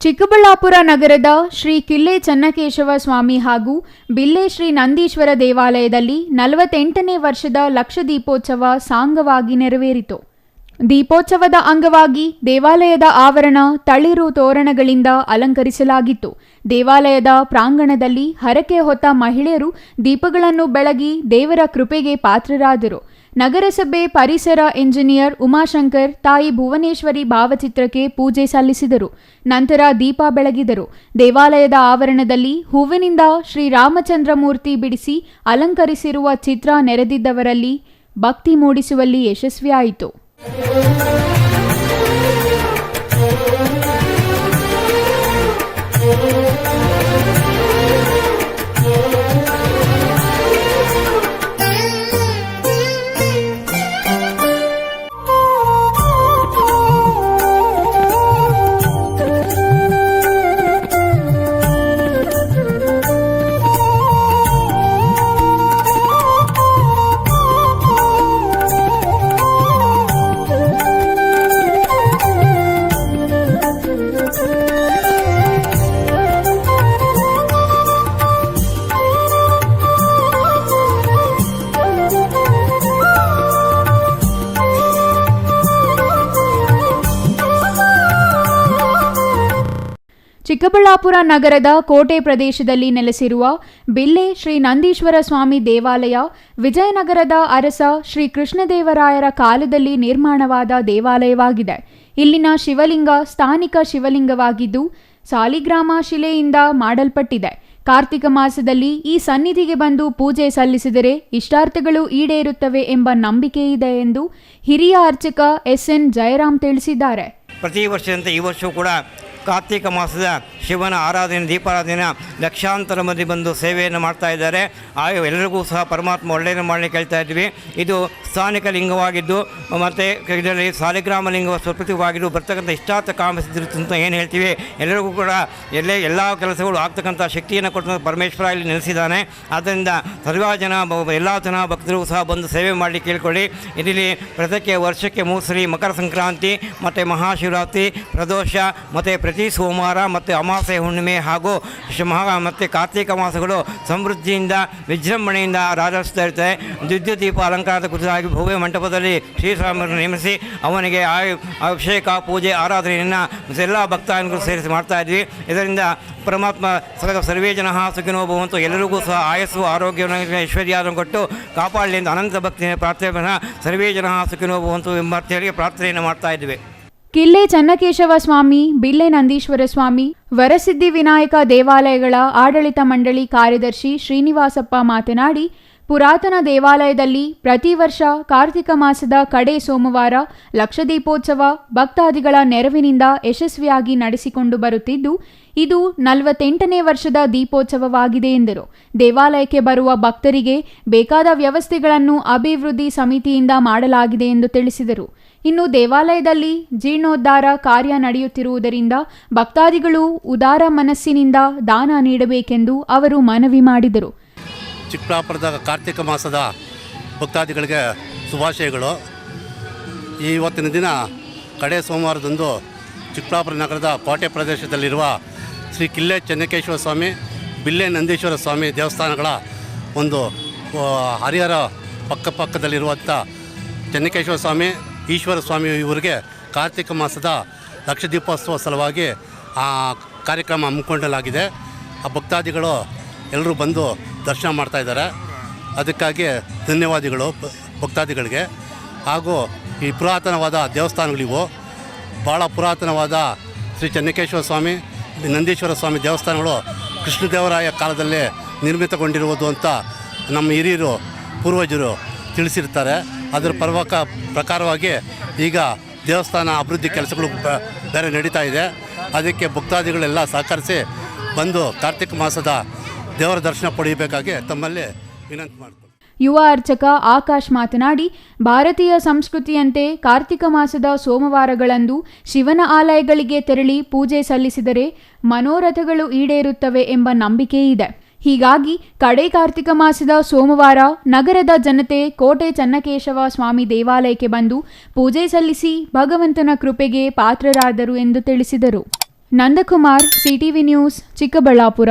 ಚಿಕ್ಕಬಳ್ಳಾಪುರ ನಗರದ ಶ್ರೀ ಕಿಲ್ಲೆ ಚನ್ನಕೇಶವ ಸ್ವಾಮಿ ಹಾಗೂ ಬಿಲ್ಲೆ ಶ್ರೀ ನಂದೀಶ್ವರ ದೇವಾಲಯದಲ್ಲಿ ನಲವತ್ತೆಂಟನೇ ವರ್ಷದ ಲಕ್ಷ ದೀಪೋತ್ಸವ ಸಾಂಗವಾಗಿ ನೆರವೇರಿತು. ದೀಪೋತ್ಸವದ ಅಂಗವಾಗಿ ದೇವಾಲಯದ ಆವರಣ ತಳಿರು ತೋರಣಗಳಿಂದ ಅಲಂಕರಿಸಲಾಗಿತ್ತು. ದೇವಾಲಯದ ಪ್ರಾಂಗಣದಲ್ಲಿ ಹರಕೆ ಹೊತ್ತ ಮಹಿಳೆಯರು ದೀಪಗಳನ್ನು ಬೆಳಗಿ ದೇವರ ಕೃಪೆಗೆ ಪಾತ್ರರಾದರು. ನಗರಸಭೆ ಪರಿಸರ ಎಂಜಿನಿಯರ್ ಉಮಾಶಂಕರ್ ತಾಯಿ ಭುವನೇಶ್ವರಿ ಭಾವಚಿತ್ರಕ್ಕೆ ಪೂಜೆ ಸಲ್ಲಿಸಿದರು. ನಂತರ ದೀಪ ಬೆಳಗಿದರು. ದೇವಾಲಯದ ಆವರಣದಲ್ಲಿ ಹೂವಿನಿಂದ ಶ್ರೀರಾಮಚಂದ್ರ ಮೂರ್ತಿ ಬಿಡಿಸಿ ಅಲಂಕರಿಸಿರುವ ಚಿತ್ರ ನೆರೆದಿದ್ದವರಲ್ಲಿ ಭಕ್ತಿ ಮೂಡಿಸುವಲ್ಲಿ ಯಶಸ್ವಿಯಾಯಿತು. ಚಿಕ್ಕಬಳ್ಳಾಪುರ ನಗರದ ಕೋಟೆ ಪ್ರದೇಶದಲ್ಲಿ ನೆಲೆಸಿರುವ ಬಿಲ್ಲೆ ಶ್ರೀ ನಂದೀಶ್ವರ ಸ್ವಾಮಿ ದೇವಾಲಯ, ವಿಜಯನಗರದ ಅರಸ ಶ್ರೀ ಕೃಷ್ಣದೇವರಾಯರ ಕಾಲದಲ್ಲಿ ನಿರ್ಮಾಣವಾದ ದೇವಾಲಯವಾಗಿದೆ. ಇಲ್ಲಿನ ಶಿವಲಿಂಗ ಸ್ಥಾನಿಕ ಶಿವಲಿಂಗವಾಗಿದ್ದು, ಸಾಲಿಗ್ರಾಮ ಶಿಲೆಯಿಂದ ಮಾಡಲ್ಪಟ್ಟಿದೆ. ಕಾರ್ತಿಕ ಮಾಸದಲ್ಲಿ ಈ ಸನ್ನಿಧಿಗೆ ಬಂದು ಪೂಜೆ ಸಲ್ಲಿಸಿದರೆ ಇಷ್ಟಾರ್ಥಗಳು ಈಡೇರುತ್ತವೆ ಎಂಬ ನಂಬಿಕೆ ಇದೆ ಎಂದು ಹಿರಿಯ ಅರ್ಚಕ ಎಸ್ಎನ್ ಜಯರಾಮ್ ತಿಳಿಸಿದ್ದಾರೆ. ಪ್ರತಿ ವರ್ಷದಂತೆ ಈ ವರ್ಷವೂ ಕೂಡ ಕಾರ್ತಿಕ ಮಾಸದ ಶಿವನ ಆರಾಧನೆ ದೀಪಾರಾಧನೆ ಲಕ್ಷಾಂತರ ಮಂದಿ ಬಂದು ಸೇವೆಯನ್ನು ಮಾಡ್ತಾ ಇದ್ದಾರೆ. ಆ ಎಲ್ಲರಿಗೂ ಸಹ ಪರಮಾತ್ಮ ಒಳ್ಳೆಯದು ಮಾಡಲಿಕ್ಕೆ ಹೇಳ್ತಾ ಇದ್ವಿ. ಇದು ಸ್ಥಾನಿಕ ಲಿಂಗವಾಗಿದ್ದು, ಮತ್ತು ಇದರಲ್ಲಿ ಸಾಲಿಗ್ರಾಮ ಲಿಂಗ ಸ್ವಪ್ರತಿವಾಗಿದ್ದು ಬರ್ತಕ್ಕಂಥ ಇಷ್ಟಾರ್ಥ ಕಾಮಿಸಿದ್ರು ಅಂತ ಏನು ಹೇಳ್ತೀವಿ. ಎಲ್ಲರಿಗೂ ಕೂಡ ಎಲ್ಲೇ ಎಲ್ಲ ಕೆಲಸಗಳು ಆಗ್ತಕ್ಕಂಥ ಶಕ್ತಿಯನ್ನು ಕೊಟ್ಟಂಥ ಪರಮೇಶ್ವರ ಇಲ್ಲಿ ನೆಲೆಸಿದ್ದಾನೆ. ಆದ್ದರಿಂದ ಸರ್ವ ಜನ ಎಲ್ಲ ಜನ ಭಕ್ತರು ಸಹ ಬಂದು ಸೇವೆ ಮಾಡಲಿಕ್ಕೆ ಕೇಳ್ಕೊಳ್ಳಿ. ಇದರಲ್ಲಿ ಪ್ರತಕ್ಕೆ ವರ್ಷಕ್ಕೆ ಮೂರು ಸರಿ ಮಕರ ಸಂಕ್ರಾಂತಿ, ಮತ್ತು ಮಹಾಶಿವರಾತ್ರಿ ಪ್ರದೋಷ ಮತ್ತು ಪ್ರತಿ ಸೋಮವಾರ ಮತ್ತು ಅಮಾವಾಸ್ಯೆ ಹುಣ್ಣಿಮೆ ಹಾಗೂ ಮಹಾ ಮತ್ತು ಕಾರ್ತಿಕ ಮಾಸಗಳು ಸಮೃದ್ಧಿಯಿಂದ, ವಿಜೃಂಭಣೆಯಿಂದ ಆರಾಧಿಸ್ತಾ ಇರ್ತದೆ ವಿದ್ಯುತ್ ದೀಪ ಅಲಂಕಾರದ ಕುರಿತಾಗಿ ಭವ್ಯ ಮಂಟಪದಲ್ಲಿ ಶ್ರೀರಾಮರನ್ನು ನೇಮಿಸಿ ಅವನಿಗೆ ಆಯು ಅಭಿಷೇಕ, ಪೂಜೆ, ಆರಾಧನೆಯನ್ನು ಎಲ್ಲ ಭಕ್ತಾದಿಗಳು ಸೇರಿಸಿ ಮಾಡ್ತಾ ಇದ್ವಿ. ಇದರಿಂದ ಪರಮಾತ್ಮ ಸಕಲ ಸರ್ವೇ ಜನ ಸುಖಿನೋ ಭವಂತು. ಎಲ್ಲರಿಗೂ ಸಹ ಆಯಸ್ಸು ಆರೋಗ್ಯವನ್ನು ಐಶ್ವರ್ಯವನ್ನು ಕೊಟ್ಟು ಕಾಪಾಡಲಿ ಎಂದು ಅನಂತ ಭಕ್ತಿಯ ಪ್ರಾರ್ಥನೆ ಸರ್ವೇ ಜನ ಸುಖಿನೋ ಭವಂತು ಎಂಬ ಅರ್ಥದಲ್ಲಿ ಪ್ರಾರ್ಥನೆಯನ್ನು ಮಾಡ್ತಾ ಇದ್ವಿ. ಕಿಲ್ಲೆ ಚನ್ನಕೇಶವ ಸ್ವಾಮಿ, ಬಿಲ್ಲೆ ನಂದೀಶ್ವರ ಸ್ವಾಮಿ, ವರಸಿದ್ಧಿ ವಿನಾಯಕ ದೇವಾಲಯಗಳ ಆಡಳಿತ ಮಂಡಳಿ ಕಾರ್ಯದರ್ಶಿ ಶ್ರೀನಿವಾಸಪ್ಪ ಮಾತನಾಡಿ, ಪುರಾತನ ದೇವಾಲಯದಲ್ಲಿ ಪ್ರತಿ ವರ್ಷ ಕಾರ್ತಿಕ ಮಾಸದ ಕಡೆ ಸೋಮವಾರ ಲಕ್ಷದೀಪೋತ್ಸವ ಭಕ್ತಾದಿಗಳ ನೆರವಿನಿಂದ ಯಶಸ್ವಿಯಾಗಿ ನಡೆಸಿಕೊಂಡು ಬರುತ್ತಿದ್ದು, ಇದು ನಲವತ್ತೆಂಟನೇ ವರ್ಷದ ದೀಪೋತ್ಸವವಾಗಿದೆ ಎಂದರು. ದೇವಾಲಯಕ್ಕೆ ಬರುವ ಭಕ್ತರಿಗೆ ಬೇಕಾದ ವ್ಯವಸ್ಥೆಗಳನ್ನು ಅಭಿವೃದ್ಧಿ ಸಮಿತಿಯಿಂದ ಮಾಡಲಾಗಿದೆ ಎಂದು ತಿಳಿಸಿದರು. ಇನ್ನು ದೇವಾಲಯದಲ್ಲಿ ಜೀರ್ಣೋದ್ಧಾರ ಕಾರ್ಯ ನಡೆಯುತ್ತಿರುವುದರಿಂದ ಭಕ್ತಾದಿಗಳು ಉದಾರ ಮನಸ್ಸಿನಿಂದ ದಾನ ನೀಡಬೇಕೆಂದು ಅವರು ಮನವಿ ಮಾಡಿದರು. ಚಿಕ್ಕಬಳ್ಳಾಪುರದ ಕಾರ್ತಿಕ ಮಾಸದ ಭಕ್ತಾದಿಗಳಿಗೆ ಶುಭಾಶಯಗಳು. ಇವತ್ತಿನ ದಿನ ಕಡೆ ಸೋಮವಾರದಂದು ಚಿಕ್ಕಬಳ್ಳಾಪುರ ನಗರದ ಕೋಟೆ ಪ್ರದೇಶದಲ್ಲಿರುವ ಶ್ರೀ ಕಿಲ್ಲೆ ಚೆನ್ನಕೇಶ್ವರ ಸ್ವಾಮಿ, ಬಿಲ್ಲೆ ನಂದೀಶ್ವರ ಸ್ವಾಮಿ ದೇವಸ್ಥಾನಗಳ ಒಂದು ಹರಿಹರ ಪಕ್ಕ ಪಕ್ಕದಲ್ಲಿರುವಂಥ ಚೆನ್ನಕೇಶ್ವರ ಸ್ವಾಮಿ ಈಶ್ವರ ಸ್ವಾಮಿ ಇವರಿಗೆ ಕಾರ್ತಿಕ ಮಾಸದ ಲಕ್ಷ ದೀಪೋತ್ಸವ ಸಲುವಾಗಿ ಆ ಕಾರ್ಯಕ್ರಮ ಹಮ್ಮಿಕೊಳ್ಳಲಾಗಿದೆ ಆ ಭಕ್ತಾದಿಗಳು ಎಲ್ಲರೂ ಬಂದು ದರ್ಶನ ಮಾಡ್ತಾ ಇದ್ದಾರೆ. ಅದಕ್ಕಾಗಿ ಧನ್ಯವಾದಿಗಳು ಭಕ್ತಾದಿಗಳಿಗೆ. ಹಾಗೂ ಈ ಪುರಾತನವಾದ ದೇವಸ್ಥಾನಗಳಿವು. ಭಾಳ ಪುರಾತನವಾದ ಶ್ರೀ ಚೆನ್ನಕೇಶ್ವರ ಸ್ವಾಮಿ ನಂದೀಶ್ವರ ಸ್ವಾಮಿ ದೇವಸ್ಥಾನಗಳು ಕೃಷ್ಣದೇವರಾಯ ಕಾಲದಲ್ಲಿ ನಿರ್ಮಿತಗೊಂಡಿರುವುದು ಅಂತ ನಮ್ಮ ಹಿರಿಯರು, ಪೂರ್ವಜರು ತಿಳಿಸಿರ್ತಾರೆ. ಅದರ ಪರ್ವಕ ಪ್ರಕಾರವಾಗಿ ಈಗ ದೇವಸ್ಥಾನ ಅಭಿವೃದ್ಧಿ ಕೆಲಸಗಳು ಬೇರೆ ನಡೀತಾ ಇದೆ. ಅದಕ್ಕೆ ಭಕ್ತಾದಿಗಳೆಲ್ಲ ಸಹಕರಿಸಿ ಬಂದು ಕಾರ್ತಿಕ ಮಾಸದ ದೇವರ ದರ್ಶನ ಪಡೆಯಬೇಕಾಗಿ ತಮ್ಮಲ್ಲಿ ವಿನಂತಿ ಮಾಡ್ತೀನಿ. ಯುವ ಅರ್ಚಕ ಆಕಾಶ್ ಮಾತನಾಡಿ, ಭಾರತೀಯ ಸಂಸ್ಕೃತಿಯಂತೆ ಕಾರ್ತಿಕ ಮಾಸದ ಸೋಮವಾರಗಳಂದು ಶಿವನ ಆಲಯಗಳಿಗೆ ತೆರಳಿ ಪೂಜೆ ಸಲ್ಲಿಸಿದರೆ ಮನೋರಥಗಳು ಈಡೇರುತ್ತವೆ ಎಂಬ ನಂಬಿಕೆ ಇದೆ ಹೀಗಾಗಿ ಕಡೆ ಕಾರ್ತಿಕ ಮಾಸದ ಸೋಮವಾರ ನಗರದ ಜನತೆ ಕೋಟೆ ಚನ್ನಕೇಶವ ಸ್ವಾಮಿ ದೇವಾಲಯಕ್ಕೆ ಬಂದು ಪೂಜೆ ಸಲ್ಲಿಸಿ ಭಗವಂತನ ಕೃಪೆಗೆ ಪಾತ್ರರಾದರು ಎಂದು ತಿಳಿಸಿದರು. Nandakumar, CTV news, Chikkaballapur.